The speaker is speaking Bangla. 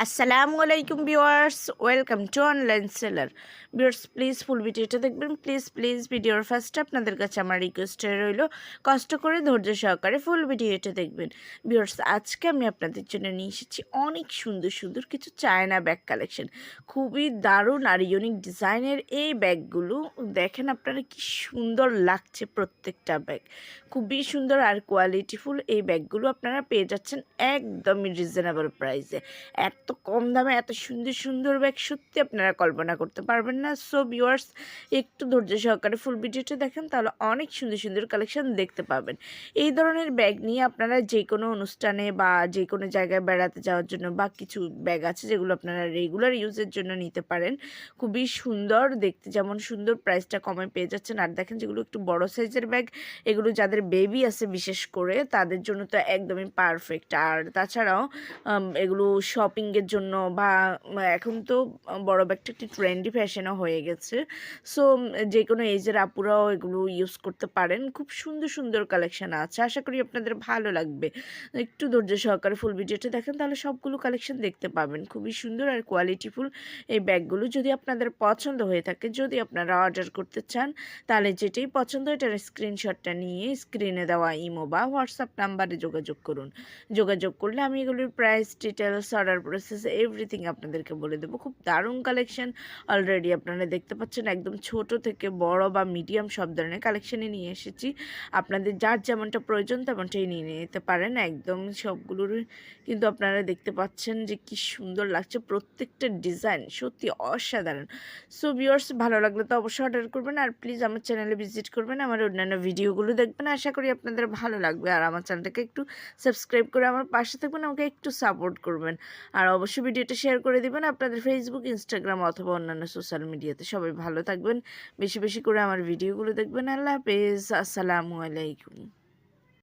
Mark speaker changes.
Speaker 1: আসসালামু আলাইকুম viewers welcome to online seller viewers please full ভিডিওটা দেখবেন। প্লিজ প্লিজ ভিডিওর ফার্স্টে আপনাদের কাছে আমার রিকোয়েস্টে রইল, কষ্ট করে, ধৈর্য সহকারে ফুল ভিডিওটা দেখবেন। ভিউয়ার্স আজকে আমি আপনাদের জন্য নিয়ে এসেছি অনেক সুন্দর সুন্দর কিছু চায়না ব্যাগ কালেকশন খুবই দারুণ আর ইউনিক ডিজাইনের এই ব্যাগগুলো দেখেন আপনারা কি সুন্দর লাগছে প্রত্যেকটা ব্যাগ খুবই সুন্দর আর কোয়ালিটিফুল এই ব্যাগগুলো আপনারা পেয়ে যাচ্ছেন একদমই রিজনেবল প্রাইসে এত কম দামে, এত সুন্দর সুন্দর ব্যাগ সত্যি আপনারা কল্পনা করতে পারবেন না। সো ভিউয়ার্স একটু ধৈর্য সহকারে ফুল ভিডিওটা দেখেন, তাহলে অনেক সুন্দর সুন্দর কালেকশন দেখতে পাবেন। এই ধরনের ব্যাগ নিয়ে আপনারা যে কোনো অনুষ্ঠানে বা যে কোনো জায়গায় বেড়াতে যাওয়ার জন্য বা কিছু ব্যাগ আছে যেগুলো আপনারা রেগুলার ইউজের জন্য নিতে পারেন, খুবই সুন্দর দেখতে। যেমন সুন্দর প্রাইসটা কমে পেয়ে যাচ্ছেন। আর দেখেন যেগুলো একটু বড় সাইজের ব্যাগ এগুলো যাদের বেবি আছে বিশেষ করে, তাদের জন্য তো একদমই পারফেক্ট আর তাছাড়াও এগুলো এগুলো শপিংয়ের জন্য বা এখন তো বড় ব্যাগটা একটি ট্রেন্ডি ফ্যাশনও হয়ে গেছে। সো যে কোনো এজের আপুরাও এগুলো ইউজ করতে পারেন। খুব সুন্দর সুন্দর কালেকশন আছে। আশা করি আপনাদের ভালো লাগবে। একটু ধৈর্য সহকারে ফুল ভিডিওটা দেখেন, তাহলে সবগুলো কালেকশন দেখতে পাবেন। খুবই সুন্দর আর কোয়ালিটিফুল এই ব্যাগগুলো যদি আপনাদের পছন্দ হয়ে থাকে, যদি আপনারা অর্ডার করতে চান, তাহলে যেটাই পছন্দ এটার স্ক্রিনশটটা নিয়ে স্ক্রিনে দেওয়া ইমো বা হোয়াটসঅ্যাপ নাম্বারে যোগাযোগ করুন। যোগাযোগ করলে আমি এগুলোর price details order process everything আপনাদেরকে বলে দেবো। খুব দারুণ কালেকশন অলরেডি আপনারা দেখতে পাচ্ছেন, একদম ছোট থেকে বড় বা মিডিয়াম সব ধরনের কালেকশানে নিয়ে এসেছি। আপনাদের যার যেমনটা প্রয়োজন তেমনটাই নিয়ে নিতে পারেন। একদম সবগুলোর কিন্তু আপনারা দেখতে পাচ্ছেন যে কি সুন্দর লাগছে, প্রত্যেকটা ডিজাইন সত্যি অসাধারণ। সো ভিউয়ার্স ভালো লাগলে তো অবশ্যই অর্ডার করবেন আর প্লিজ আমার চ্যানেলে ভিজিট করবেন, আমার অন্যান্য ভিডিওগুলো দেখবেন। আশা করি আপনাদের ভালো লাগবে। আর আমার চ্যানেলটাকে একটু সাবস্ক্রাইব করে আমার পাশে থাকবেন, আমাকে একটু সাপোর্ট করবেন। আর অবশ্যই ভিডিওটা শেয়ার করে দিবেন আপনাদের ফেসবুক ইনস্টাগ্রাম অথবা অন্যান্য সোশ্যাল মিডিয়াতে সবাই ভালো থাকবেন, বেশি বেশি করে আমার ভিডিওগুলো দেখবেন। আল্লাহ হাফেজ, আসসালামু আলাইকুম।